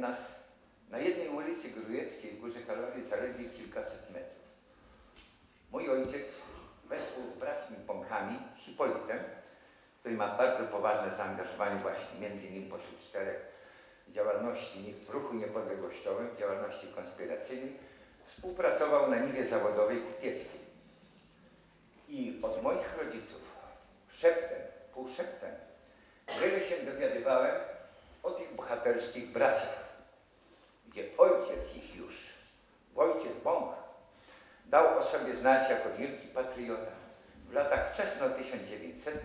Nas na jednej ulicy Grujeckiej w Górze Kalowej zaledwie kilkaset metrów. Mój ojciec wespół z braćmi Pąkami, Hipolitem, który ma bardzo poważne zaangażowanie właśnie między innymi pośród czterech działalności w ruchu niepodległościowym, działalności konspiracyjnej, współpracował na niwie zawodowej kupieckiej. I od moich rodziców szeptem, półszeptem, wiele się dowiadywałem o tych bohaterskich braciach, gdzie ojciec ich już, Wojciech Bąk, dał o sobie znać jako wielki patriota. W latach wczesno 1900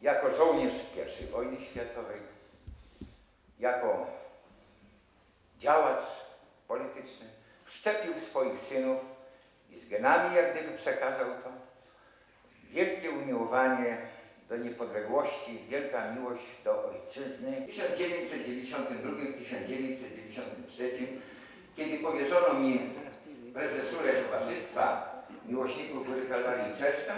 jako żołnierz I wojny światowej, jako działacz polityczny, szczepił swoich synów i z genami jak gdyby przekazał to. Wielkie umiłowanie do niepodległości, wielka miłość do ojczyzny. W 1992-1993, kiedy powierzono mi prezesurę Towarzystwa Miłośników Góry Kalwarii Czerska,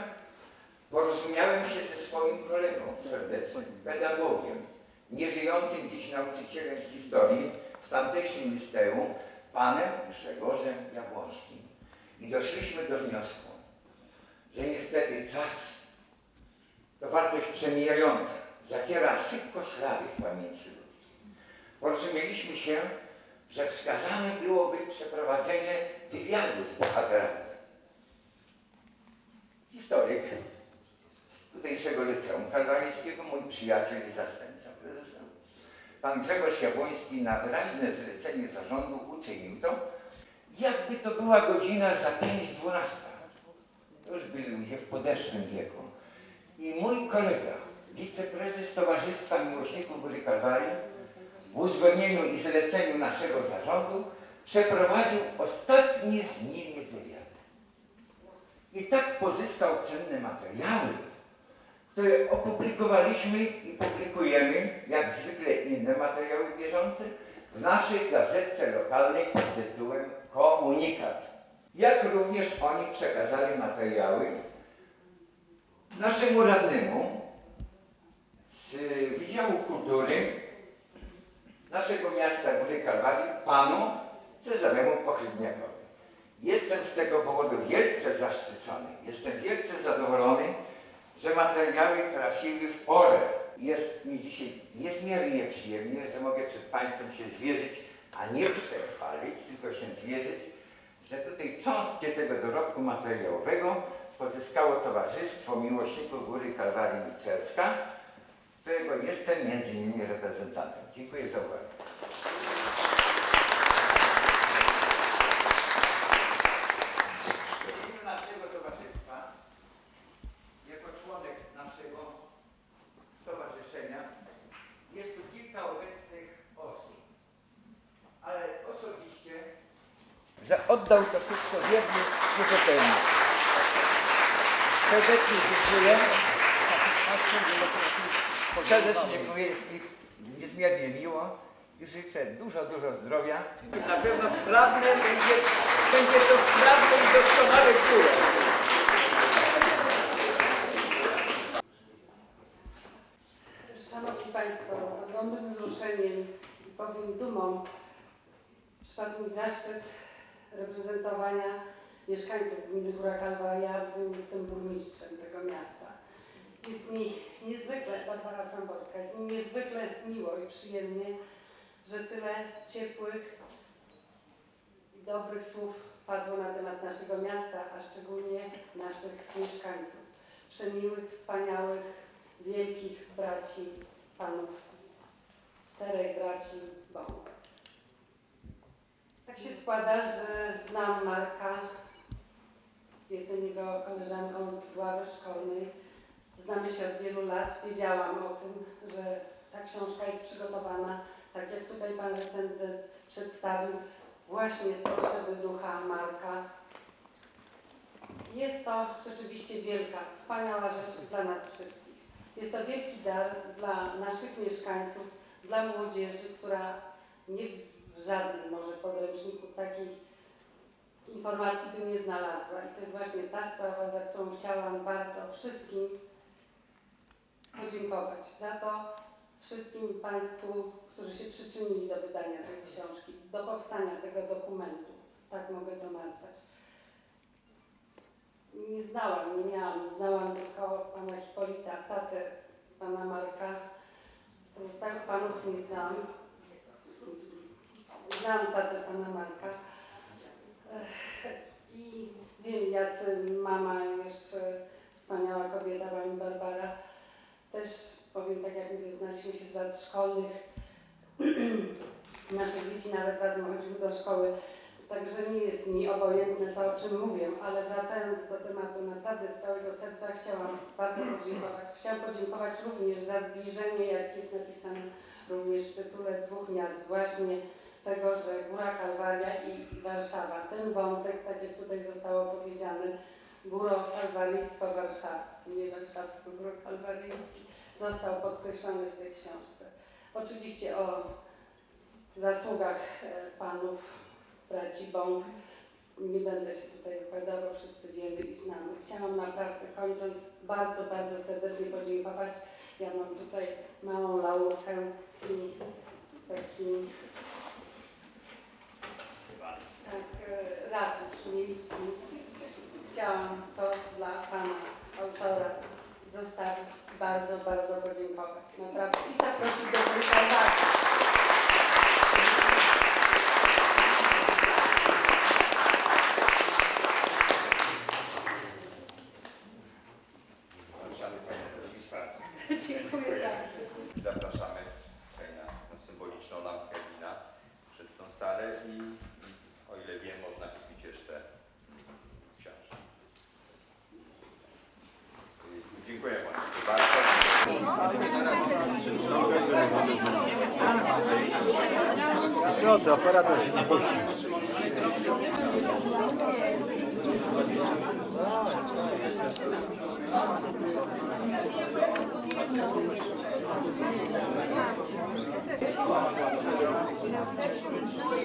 porozumiałem się ze swoim kolegą serdecznym, pedagogiem, nieżyjącym dziś nauczycielem historii w tamtejszym liceum, panem Grzegorzem Jabłońskim. I doszliśmy do wniosku, że niestety czas to wartość przemijająca, zaciera szybko ślady w pamięci ludzkiej. Porozumieliśmy się, że wskazane byłoby przeprowadzenie wywiadu z bohaterami. Historyk z tutejszego liceum kalwaryjskiego, mój przyjaciel i zastępca prezesa. Pan Grzegorz Jabłoński na wyraźne zlecenie zarządu uczynił to, jakby to była godzina za 5.12. To już byli ludzie w podeszłym wieku. I mój kolega, wiceprezes Towarzystwa Miłośników Góry Kalwarii, w uzgodnieniu i zleceniu naszego zarządu przeprowadził ostatni z nimi wywiad. I tak pozyskał cenne materiały, które opublikowaliśmy i publikujemy, jak zwykle inne materiały bieżące, w naszej gazetce lokalnej pod tytułem Komunikat. Jak również oni przekazali materiały naszemu radnemu z Wydziału Kultury naszego miasta Góry Kalwarii, panu Cezaremu Pochlebniakowi. Jestem z tego powodu wielce zaszczycony, jestem wielce zadowolony, że materiały trafiły w porę. Jest mi dzisiaj niezmiernie przyjemnie, że mogę przed Państwem się zwierzyć, a nie przechwalić, tylko się zwierzyć, że tutaj cząstkę tego dorobku materiałowego pozyskało Towarzystwo Miłośników Góry Kalwarii Liczerska, którego jestem między innymi reprezentantem. Dziękuję za uwagę. W imieniu naszego towarzystwa, jako członek naszego stowarzyszenia, jest tu kilka obecnych osób, ale osobiście, że oddał to wszystko wiernie i rzetelnie. Serdecznie dziękuję. Serdecznie dziękuję, jest mi niezmiernie miło i życzę dużo, dużo zdrowia. Na pewno sprawne będzie, będzie to sprawne i doskonałe kule. Szanowni Państwo, z ogromnym wzruszeniem i powiem dumą przypadł mi zaszczyt reprezentowania mieszkańców gminy Góra Kalwaria, bowiem jestem burmistrzem tego miasta. Jest mi niezwykle, Barbara Samborska, jest mi niezwykle miło i przyjemnie, że tyle ciepłych i dobrych słów padło na temat naszego miasta, a szczególnie naszych mieszkańców. Przemiłych, wspaniałych, wielkich braci, panów, czterech braci Bąk. Tak się składa, że znam Marka, jestem jego koleżanką z ławy szkolnej, znamy się od wielu lat, wiedziałam o tym, że ta książka jest przygotowana, tak jak tutaj pan recenzent przedstawił, właśnie z potrzeby ducha Marka. Jest to rzeczywiście wielka, wspaniała rzecz dla nas wszystkich. Jest to wielki dar dla naszych mieszkańców, dla młodzieży, która nie w żadnym może podręczniku takich informacji by nie znalazła. I to jest właśnie ta sprawa, za którą chciałam bardzo wszystkim podziękować. Za to wszystkim Państwu, którzy się przyczynili do wydania tej książki, do powstania tego dokumentu. Tak mogę to nazwać. Nie znałam, nie miałam, znałam tylko pana Hipolita, tatę pana Marka. Pozostałych panów nie znam. Znam tatę pana Marka. I wiem, jacy mama jeszcze wspaniała kobieta, pani Barbara. Też powiem tak, jak mówię, znaliśmy się z lat szkolnych. Nasze dzieci nawet razem chodziły do szkoły. Także nie jest mi obojętne to, o czym mówię, ale wracając do tematu, naprawdę z całego serca chciałam bardzo podziękować. Chciałam podziękować również za zbliżenie, jak jest napisane również w tytule dwóch miast, właśnie tego, że Góra Kalwaria i Warszawa. Ten wątek, tak jak tutaj zostało powiedziane, góro-kalwaryjsko-warszawski, nie warszawsko-góro-kalwaryjski, został podkreślony w tej książce. Oczywiście o zasługach e, panów braci Bąk nie będę się tutaj wypowiadała, bo wszyscy wiemy i znamy. Chciałam naprawdę kończąc bardzo, bardzo serdecznie podziękować. Ja mam tutaj małą laurkę i taki tak, e, ratusz miejski. Chciałam to dla pana autora zostawić, bardzo, bardzo podziękować. Naprawdę i zaprosić do tej kontaktu. Zapraszamy Panią Burmistrz. Dziękuję bardzo. Zapraszamy tutaj na tą symboliczną lampkę wina przed tą salę i, i o ile wiem, można kupić jeszcze książkę. Dziękuję Państwu bardzo. Piotr, operator się nie boi.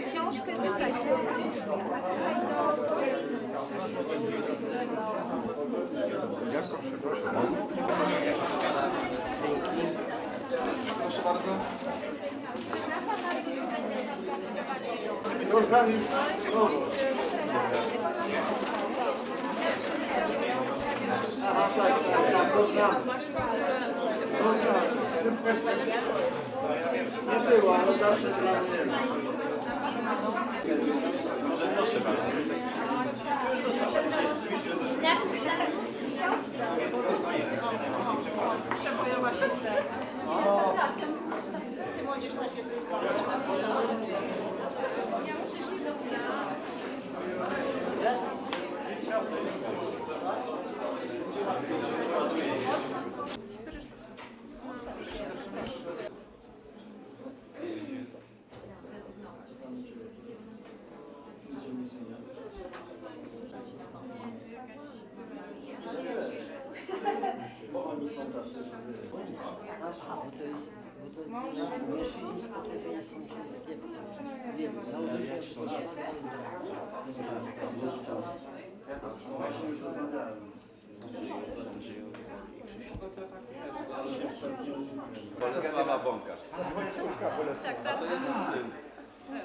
Książkę tutaj. Kochani, o, Aha, tak, tak, tak, to znam. To znam. Nie było, ale zawsze dla mnie. Ty młodzież też jesteś Ja muszę się do Bo oni są tacy, że... Aha, bo to jest, bo to jeszcze im spotkania są takie, nie wiem, założę, że to jest Właśnie już rozmawiałem Bolesława Bąka. Tak, A to jest syn.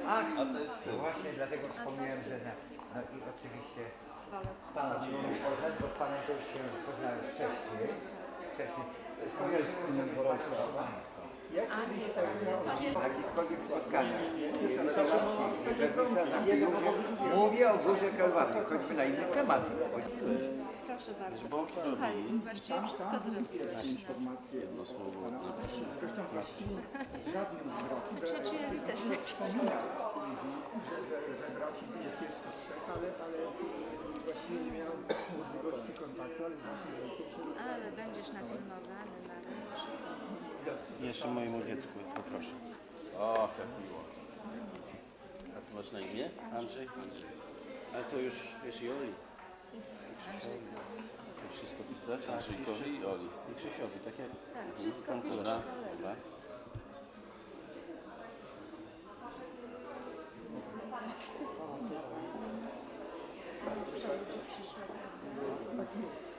Ach, A to jest syn. właśnie dlatego wspomniałem, że na, no i oczywiście Pana nie poznać, bo z Panem to już się poznałem wcześniej. Wcześniej. Skąd jest Państwo? Jakichkolwiek spotkaniach mówię, o Górze Kalwarii, choćby na inny temat. Proszę bardzo. Słuchaj, właściwie wszystko zrobiłeś. Jedno słowo. Trzeci też napisz. że, że, braci jest jeszcze trzech, ale, właściwie nie miałem możliwości kontaktu, Ale będziesz nafilmowany, Mariusz. Jeszcze mojemu dziecku poproszę. O, jak miło. A ty masz na imię? Andrzej? Andrzej. Ale to już wiesz i Oli. To wszystko pisać? Andrzejkowi i Oli. I Krzysiowi, tak jak Tak, wszystko tam piszesz Dobra, ludzi przyszło,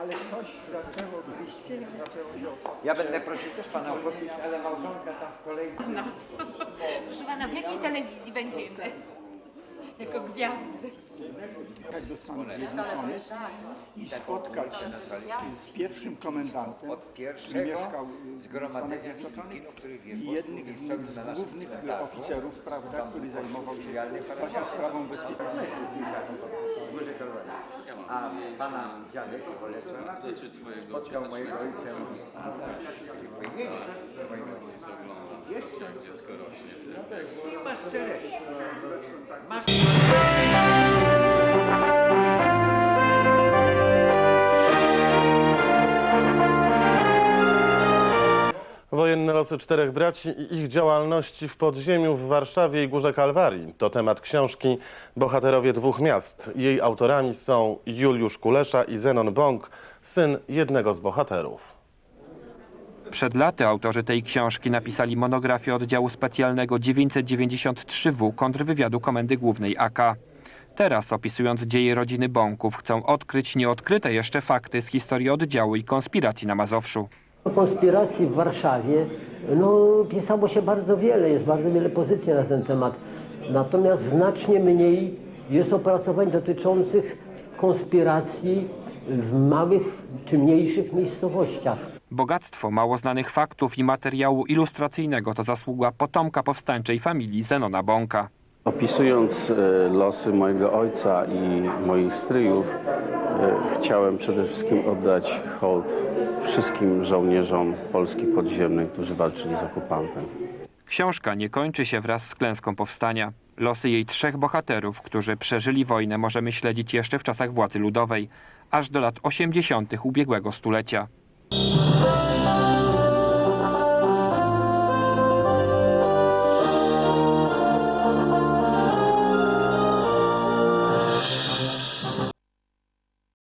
ale, coś zaczęło otworzyć. Ja będę prosił też pana o podpis, ale małżonka tam w kolejce. Proszę pana, w jakiej telewizji będziemy? Jako gwiazdy. Jechać do Stanów Zjednoczonych i spotkać się z, pierwszym komendantem, który mieszkał y, w Stanach Zjednoczonych i jest z, głównych oficerów, prawda, który zajmował się właśnie sprawą bezpieczeństwa. A pana dziadek Bolesław spotkał mojego ojca tak. Jeszcze? Dziecko rośnie. I masz czerek. Masz Czterech braci i ich działalności w podziemiu w Warszawie i Górze Kalwarii. To temat książki Bohaterowie dwóch miast. Jej autorami są Juliusz Kulesza i Zenon Bąk, syn jednego z bohaterów. Przed laty autorzy tej książki napisali monografię oddziału specjalnego 993W kontrwywiadu Komendy Głównej AK. Teraz, opisując dzieje rodziny Bąków, chcą odkryć nieodkryte jeszcze fakty z historii oddziału i konspiracji na Mazowszu. O konspiracji w Warszawie no, pisało się bardzo wiele, jest bardzo wiele pozycji na ten temat. Natomiast znacznie mniej jest opracowań dotyczących konspiracji w małych czy mniejszych miejscowościach. Bogactwo mało znanych faktów i materiału ilustracyjnego to zasługa potomka powstańczej familii Zenona Bąka. Opisując e, losy mojego ojca i moich stryjów, e, chciałem przede wszystkim oddać hołd wszystkim żołnierzom Polski podziemnej, którzy walczyli z okupantem. Książka nie kończy się wraz z klęską powstania. Losy jej trzech bohaterów, którzy przeżyli wojnę, możemy śledzić jeszcze w czasach władzy ludowej, aż do lat 80. ubiegłego stulecia.